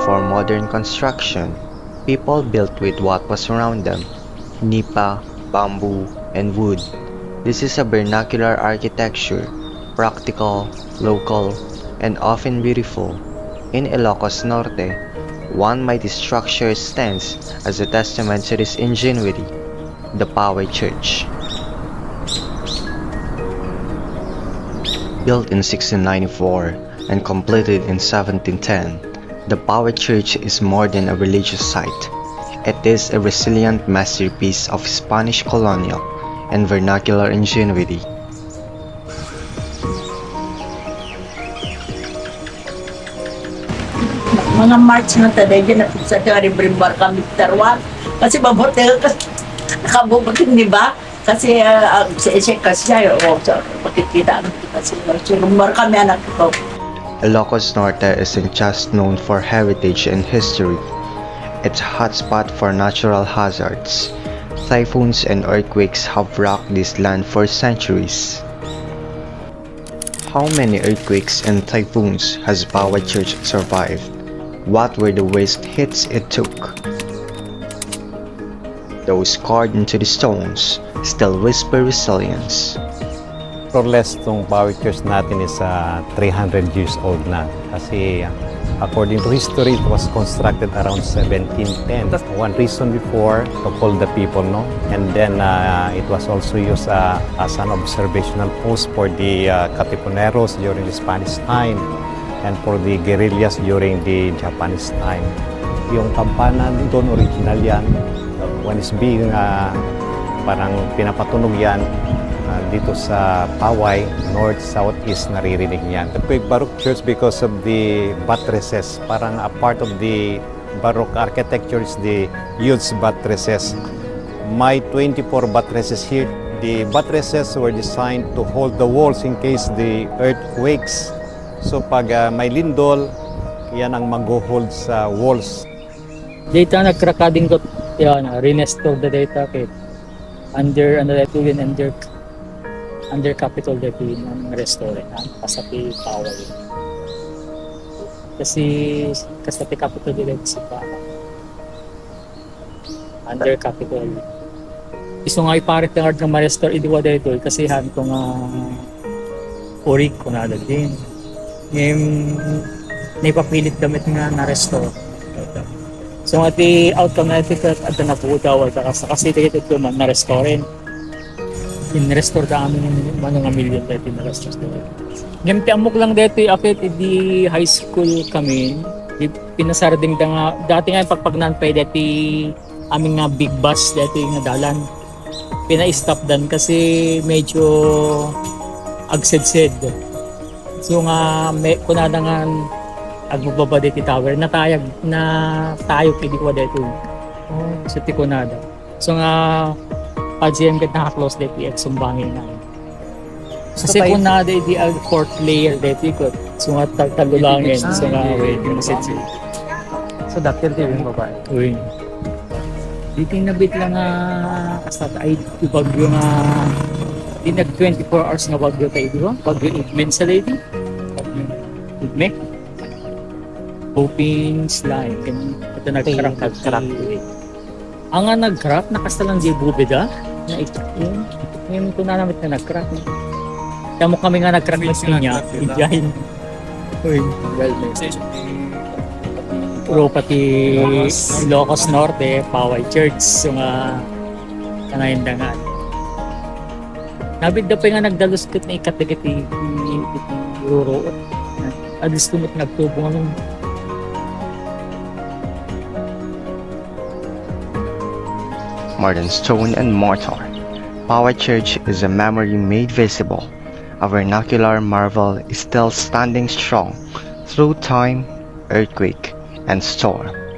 before modern construction, people built with what was around them nipa, bamboo, and wood. This is a vernacular architecture, practical, local, and often beautiful. In Ilocos Norte, one mighty structure stands as a testament to this ingenuity the Poway Church. Built in 1694 and completed in 1710, the Poway Church is more than a religious site. It is a resilient masterpiece of Spanish colonial and vernacular ingenuity. mga March na taday dyan at sa kari brimbar kami tarwan kasi mabuti kasi nakabubutin di ba kasi uh, sa isya kasi siya o sa makikita kasi sa brimbar kami anak ko Ilocos Norte isn't just known for heritage and history. It's a hotspot for natural hazards. Typhoons and earthquakes have rocked this land for centuries. How many earthquakes and typhoons has Bawa Church survived? What were the worst hits it took? Those carved into the stones still whisper resilience. Or less, itong Bawi Church natin is uh, 300 years old na. Kasi uh, according to history, it was constructed around 1710. That's one reason before to call the people, no? And then uh, it was also used uh, as an observational post for the uh, Katipuneros during the Spanish time and for the guerrillas during the Japanese time. Yung kampana doon, original yan. When is being uh, parang pinapatunog yan Ah, dito sa Paway, north, southeast, naririnig niyan. The big Baroque church because of the buttresses, parang a part of the Baroque architecture is the huge buttresses. May 24 buttresses here. The buttresses were designed to hold the walls in case the earthquakes. So pag ah, may lindol, yan ang mag-hold sa walls data nagkrakading ko yan renestore the data kit under ano dito yun under under capital dito yun ang kasapi power yun. kasi kasapi capital dito si pa under capital gusto nga iparit ng hard nga ma-restore idiwa dito kasi han ko nga orig ko na din ngayon naipapilit damit nga na-restore So nga ti outcome na ito at na po daw kasi kasi ito man na restore in-restore ka amin ng mga million dito na restore dito. Ngayon ti amok lang dito akit di high school kami. Di pinasarding da nga. Dati nga pagpagnan pa dito aming nga big bus dito nga dalan. Pina-stop dan kasi medyo agsedsed so nga may kunada nga agbaba dito tower. Na tayag na tayo pidi ko dito oh, sa Ticonada so nga pagsiyan kat naka-close dito yung sumbangin na. Kasi kung na di ang fourth layer dito ko so nga tag tagulangin so nga wait yung sitsi. So, daktil din yung babae. uy. Dito yung nabit lang nga kasat ay bagyo nga di nag 24 hours nga bagyo tayo di ba? Bagyo Igmen sa lady. Bagyo Igmen hoping slide kan ito nag-crack nag-crack. Ang nga nag-crack nakasta lang di bubida na ito. Yun yun ko na nag-crack. Kaya mo kami nga nag-crack na sinya ijahin uy. Well, puro pati Ilocos Norte Paway Church yung nga kanayin dangan nabid na pa nga nagdalos kit na ikatigit ni Euro adis kumot nagtubo nga more than stone and mortar. Power Church is a memory made visible. A vernacular marvel is still standing strong through time, earthquake, and storm.